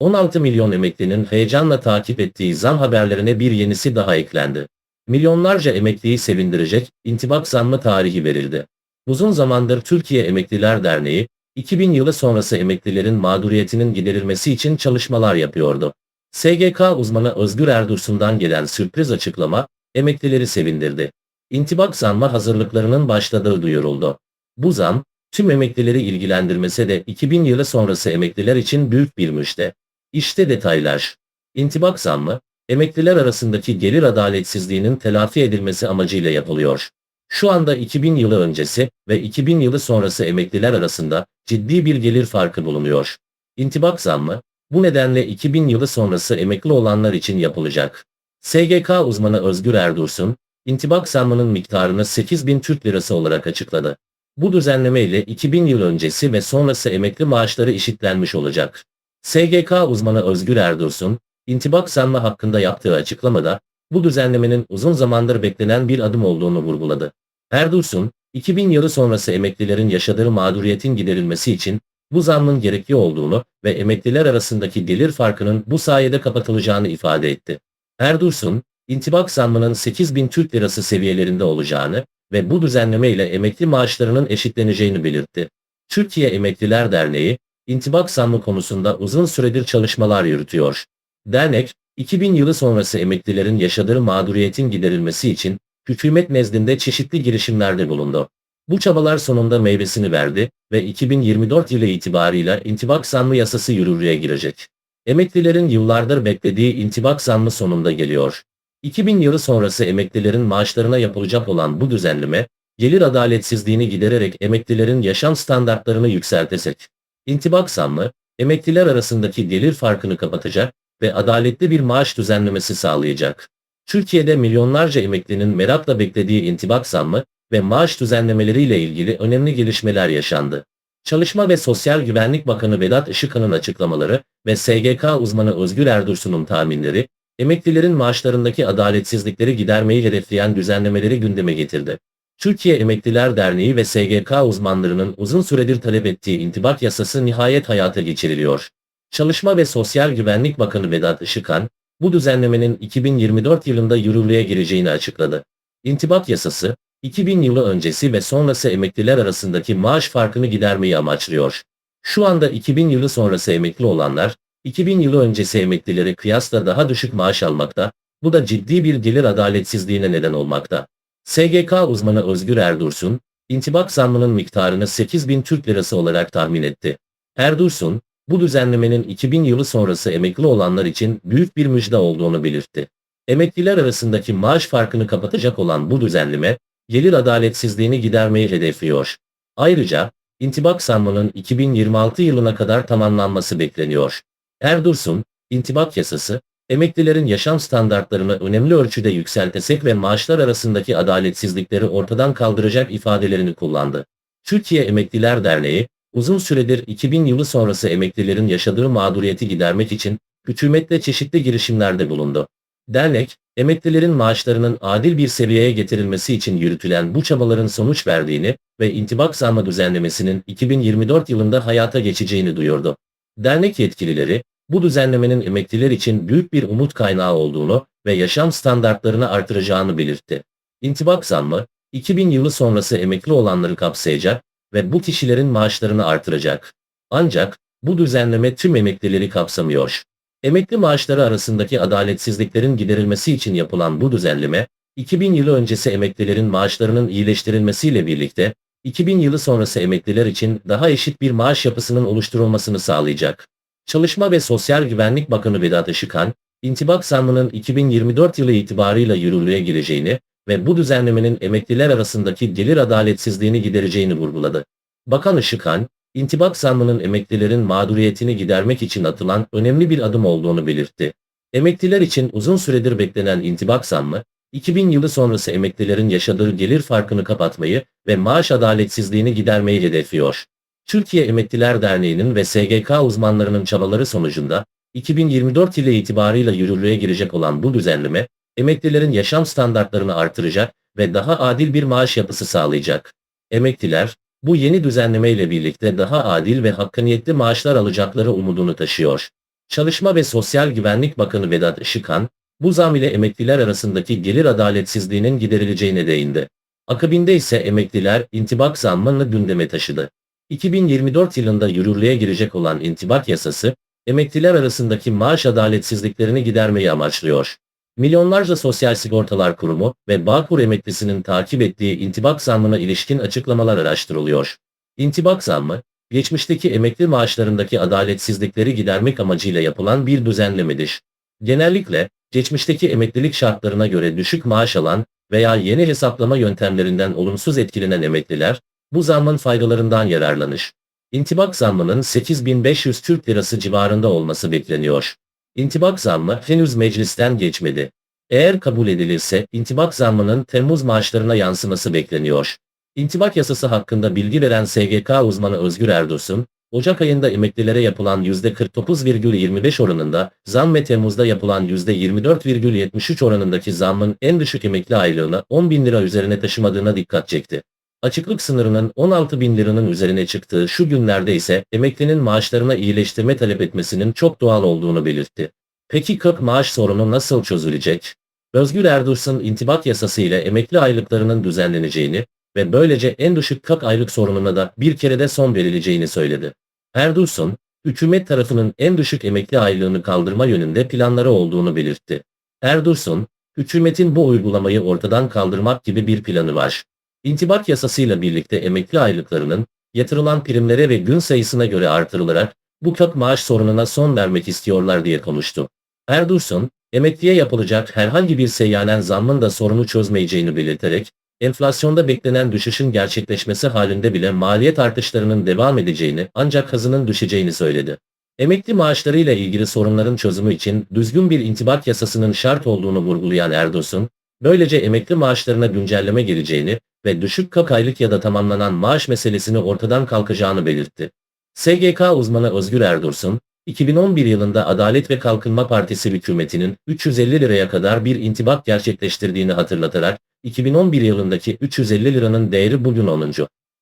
16 milyon emeklinin heyecanla takip ettiği zam haberlerine bir yenisi daha eklendi. Milyonlarca emekliyi sevindirecek intibak zammı tarihi verildi. Uzun zamandır Türkiye Emekliler Derneği, 2000 yılı sonrası emeklilerin mağduriyetinin giderilmesi için çalışmalar yapıyordu. SGK uzmanı Özgür Erdursun'dan gelen sürpriz açıklama, emeklileri sevindirdi. İntibak zammı hazırlıklarının başladığı duyuruldu. Bu zam, tüm emeklileri ilgilendirmese de 2000 yılı sonrası emekliler için büyük bir müjde. İşte detaylar. İntibak zammı, emekliler arasındaki gelir adaletsizliğinin telafi edilmesi amacıyla yapılıyor. Şu anda 2000 yılı öncesi ve 2000 yılı sonrası emekliler arasında ciddi bir gelir farkı bulunuyor. İntibak zammı, bu nedenle 2000 yılı sonrası emekli olanlar için yapılacak. SGK uzmanı Özgür Erdursun, intibak zammının miktarını 8000 Türk Lirası olarak açıkladı. Bu düzenleme ile 2000 yıl öncesi ve sonrası emekli maaşları eşitlenmiş olacak. SGK uzmanı Özgür Erdursun, intibak zammı hakkında yaptığı açıklamada, bu düzenlemenin uzun zamandır beklenen bir adım olduğunu vurguladı. Erdursun, 2000 yılı sonrası emeklilerin yaşadığı mağduriyetin giderilmesi için bu zammın gerekli olduğunu ve emekliler arasındaki gelir farkının bu sayede kapatılacağını ifade etti. Erdursun, intibak zammının 8000 Türk Lirası seviyelerinde olacağını ve bu düzenleme ile emekli maaşlarının eşitleneceğini belirtti. Türkiye Emekliler Derneği, intibak zammı konusunda uzun süredir çalışmalar yürütüyor. Dernek, 2000 yılı sonrası emeklilerin yaşadığı mağduriyetin giderilmesi için hükümet nezdinde çeşitli girişimlerde bulundu. Bu çabalar sonunda meyvesini verdi ve 2024 yılı itibarıyla intibak zammı yasası yürürlüğe girecek. Emeklilerin yıllardır beklediği intibak zammı sonunda geliyor. 2000 yılı sonrası emeklilerin maaşlarına yapılacak olan bu düzenleme, gelir adaletsizliğini gidererek emeklilerin yaşam standartlarını yükseltecek. İntibak zammı, emekliler arasındaki gelir farkını kapatacak ve adaletli bir maaş düzenlemesi sağlayacak. Türkiye'de milyonlarca emeklinin merakla beklediği intibak zammı ve maaş düzenlemeleriyle ilgili önemli gelişmeler yaşandı. Çalışma ve Sosyal Güvenlik Bakanı Vedat Işıkhan'ın açıklamaları ve SGK uzmanı Özgür Erdursun'un tahminleri, emeklilerin maaşlarındaki adaletsizlikleri gidermeyi hedefleyen düzenlemeleri gündeme getirdi. Türkiye Emekliler Derneği ve SGK uzmanlarının uzun süredir talep ettiği intibak yasası nihayet hayata geçiriliyor. Çalışma ve Sosyal Güvenlik Bakanı Vedat Işıkhan, bu düzenlemenin 2024 yılında yürürlüğe gireceğini açıkladı. İntibak yasası, 2000 yılı öncesi ve sonrası emekliler arasındaki maaş farkını gidermeyi amaçlıyor. Şu anda 2000 yılı sonrası emekli olanlar, 2000 yılı öncesi emeklileri kıyasla daha düşük maaş almakta, bu da ciddi bir gelir adaletsizliğine neden olmakta. SGK uzmanı Özgür Erdursun, intibak zammının miktarını 8000 Türk Lirası olarak tahmin etti. Erdursun, bu düzenlemenin 2000 yılı sonrası emekli olanlar için büyük bir müjde olduğunu belirtti. Emekliler arasındaki maaş farkını kapatacak olan bu düzenleme, gelir adaletsizliğini gidermeyi hedefliyor. Ayrıca, intibak zammının 2026 yılına kadar tamamlanması bekleniyor. Erdursun, intibak yasası, emeklilerin yaşam standartlarını önemli ölçüde yükseltecek ve maaşlar arasındaki adaletsizlikleri ortadan kaldıracak ifadelerini kullandı. Türkiye Emekliler Derneği, uzun süredir 2000 yılı sonrası emeklilerin yaşadığı mağduriyeti gidermek için hükümetle çeşitli girişimlerde bulundu. Dernek, emeklilerin maaşlarının adil bir seviyeye getirilmesi için yürütülen bu çabaların sonuç verdiğini ve intibak zammı düzenlemesinin 2024 yılında hayata geçeceğini duyurdu. Dernek yetkilileri, bu düzenlemenin emekliler için büyük bir umut kaynağı olduğunu ve yaşam standartlarını artıracağını belirtti. İntibak zammı, 2000 yılı sonrası emekli olanları kapsayacak ve bu kişilerin maaşlarını artıracak. Ancak bu düzenleme tüm emeklileri kapsamıyor. Emekli maaşları arasındaki adaletsizliklerin giderilmesi için yapılan bu düzenleme, 2000 yılı öncesi emeklilerin maaşlarının iyileştirilmesiyle birlikte, 2000 yılı sonrası emekliler için daha eşit bir maaş yapısının oluşturulmasını sağlayacak. Çalışma ve Sosyal Güvenlik Bakanı Vedat Işıkhan, intibak zammının 2024 yılı itibarıyla yürürlüğe gireceğini ve bu düzenlemenin emekliler arasındaki gelir adaletsizliğini gidereceğini vurguladı. Bakan Işıkhan, intibak zammının emeklilerin mağduriyetini gidermek için atılan önemli bir adım olduğunu belirtti. Emekliler için uzun süredir beklenen intibak zammı, 2000 yılı sonrası emeklilerin yaşadığı gelir farkını kapatmayı ve maaş adaletsizliğini gidermeyi hedefliyor. Türkiye Emekliler Derneği'nin ve SGK uzmanlarının çabaları sonucunda 2024 yılı itibarıyla yürürlüğe girecek olan bu düzenleme, emeklilerin yaşam standartlarını artıracak ve daha adil bir maaş yapısı sağlayacak. Emekliler, bu yeni düzenleme ile birlikte daha adil ve hakkaniyetli maaşlar alacakları umudunu taşıyor. Çalışma ve Sosyal Güvenlik Bakanı Vedat Işıkhan, bu zam ile emekliler arasındaki gelir adaletsizliğinin giderileceğine değindi. Akabinde ise emekliler intibak zammını gündeme taşıdı. 2024 yılında yürürlüğe girecek olan intibak yasası, emekliler arasındaki maaş adaletsizliklerini gidermeyi amaçlıyor. Milyonlarca Sosyal Sigortalar Kurumu ve Bağkur emeklisinin takip ettiği intibak zammına ilişkin açıklamalar araştırılıyor. İntibak zammı, geçmişteki emekli maaşlarındaki adaletsizlikleri gidermek amacıyla yapılan bir düzenlemedir. Genellikle, geçmişteki emeklilik şartlarına göre düşük maaş alan veya yeni hesaplama yöntemlerinden olumsuz etkilenen emekliler, bu zammın faydalarından yararlanır. İntibak zammının 8500 Türk Lirası civarında olması bekleniyor. İntibak zammı henüz meclisten geçmedi. Eğer kabul edilirse intibak zammının Temmuz maaşlarına yansıması bekleniyor. İntibak yasası hakkında bilgi veren SGK uzmanı Özgür Erdos'un, Ocak ayında emeklilere yapılan %49,25 oranında zam ve Temmuz'da yapılan %24,73 oranındaki zammın en düşük emekli aylığını 10 bin lira üzerine taşımadığına dikkat çekti. Açıklık sınırının 16 bin liranın üzerine çıktığı şu günlerde ise emeklinin maaşlarına iyileştirme talep etmesinin çok doğal olduğunu belirtti. Peki 40 maaş sorunu nasıl çözülecek? Özgür Erdursun intibak yasası ile emekli aylıklarının düzenleneceğini ve böylece en düşük 40 aylık sorununa da bir kerede son verileceğini söyledi. Erdursun, hükümet tarafının en düşük emekli aylığını kaldırma yönünde planları olduğunu belirtti. Erdursun, hükümetin bu uygulamayı ortadan kaldırmak gibi bir planı var. İntibak yasasıyla birlikte emekli aylıklarının yatırılan primlere ve gün sayısına göre artırılarak bu kök maaş sorununa son vermek istiyorlar diye konuştu. Erdursun, emekliye yapılacak herhangi bir seyyanen zammın da sorunu çözmeyeceğini belirterek, enflasyonda beklenen düşüşün gerçekleşmesi halinde bile maliyet artışlarının devam edeceğini ancak hızının düşeceğini söyledi. Emekli maaşlarıyla ilgili sorunların çözümü için düzgün bir intibak yasasının şart olduğunu vurgulayan Erdoğan, böylece emekli maaşlarına güncelleme geleceğini ve düşük kak aylık ya da tamamlanan maaş meselesini ortadan kalkacağını belirtti. SGK uzmanı Özgür Erdursun, 2011 yılında Adalet ve Kalkınma Partisi hükümetinin 350 liraya kadar bir intibak gerçekleştirdiğini hatırlatarak, 2011 yılındaki 350 liranın değeri bugün 10.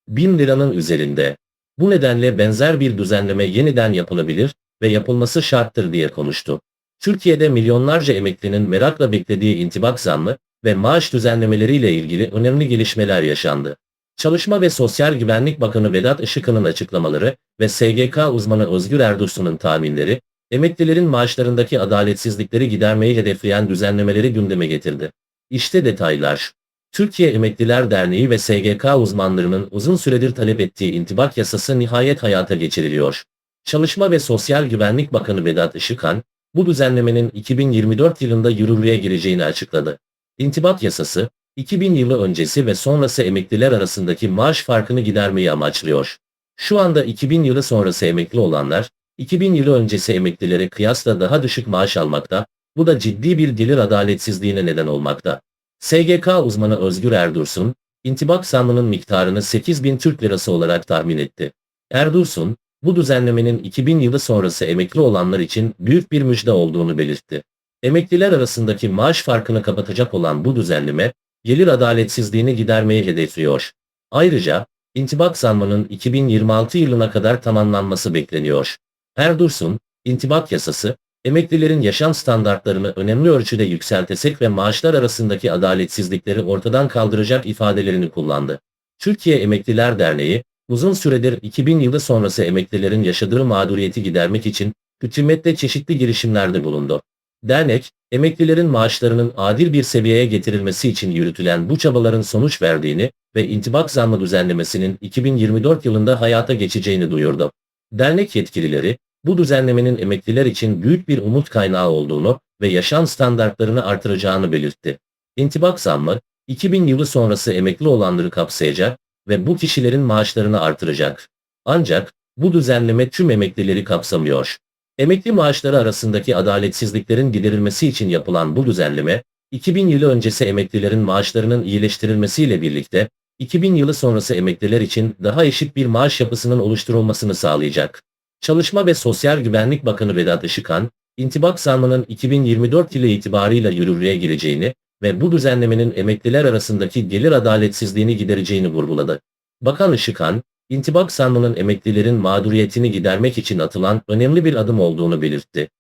1000 liranın üzerinde. Bu nedenle benzer bir düzenleme yeniden yapılabilir ve yapılması şarttır diye konuştu. Türkiye'de milyonlarca emeklinin merakla beklediği intibak zammı ve maaş düzenlemeleriyle ilgili önemli gelişmeler yaşandı. Çalışma ve Sosyal Güvenlik Bakanı Vedat Işıkhan'ın açıklamaları ve SGK uzmanı Özgür Erdursun'un tahminleri, emeklilerin maaşlarındaki adaletsizlikleri gidermeyi hedefleyen düzenlemeleri gündeme getirdi. İşte detaylar. Türkiye Emekliler Derneği ve SGK uzmanlarının uzun süredir talep ettiği intibak yasası nihayet hayata geçiriliyor. Çalışma ve Sosyal Güvenlik Bakanı Vedat Işıkhan, bu düzenlemenin 2024 yılında yürürlüğe gireceğini açıkladı. İntibak yasası, 2000 yılı öncesi ve sonrası emekliler arasındaki maaş farkını gidermeyi amaçlıyor. Şu anda 2000 yılı sonrası emekli olanlar, 2000 yılı öncesi emeklilere kıyasla daha düşük maaş almakta, bu da ciddi bir gelir adaletsizliğine neden olmakta. SGK uzmanı Özgür Erdursun, intibak zammının miktarını 8000 Türk Lirası olarak tahmin etti. Erdursun, bu düzenlemenin 2000 yılı sonrası emekli olanlar için büyük bir müjde olduğunu belirtti. Emekliler arasındaki maaş farkını kapatacak olan bu düzenleme, gelir adaletsizliğini gidermeyi hedefliyor. Ayrıca, intibak zammının 2026 yılına kadar tamamlanması bekleniyor. Erdursun, intibak yasası, emeklilerin yaşam standartlarını önemli ölçüde yükseltecek ve maaşlar arasındaki adaletsizlikleri ortadan kaldıracak ifadelerini kullandı. Türkiye Emekliler Derneği, uzun süredir 2000 yılı sonrası emeklilerin yaşadığı mağduriyeti gidermek için hükümette çeşitli girişimlerde bulundu. Dernek, emeklilerin maaşlarının adil bir seviyeye getirilmesi için yürütülen bu çabaların sonuç verdiğini ve intibak zammı düzenlemesinin 2024 yılında hayata geçeceğini duyurdu. Dernek yetkilileri, bu düzenlemenin emekliler için büyük bir umut kaynağı olduğunu ve yaşam standartlarını artıracağını belirtti. İntibak zammı, 2000 yılı sonrası emekli olanları kapsayacak ve bu kişilerin maaşlarını artıracak. Ancak bu düzenleme tüm emeklileri kapsamıyor. Emekli maaşları arasındaki adaletsizliklerin giderilmesi için yapılan bu düzenleme, 2000 yılı öncesi emeklilerin maaşlarının iyileştirilmesiyle birlikte, 2000 yılı sonrası emekliler için daha eşit bir maaş yapısının oluşturulmasını sağlayacak. Çalışma ve Sosyal Güvenlik Bakanı Vedat Işıkhan, intibak zammının 2024 yılı itibarıyla yürürlüğe gireceğini ve bu düzenlemenin emekliler arasındaki gelir adaletsizliğini gidereceğini vurguladı. Bakan Işıkhan, intibak zammının emeklilerin mağduriyetini gidermek için atılan önemli bir adım olduğunu belirtti.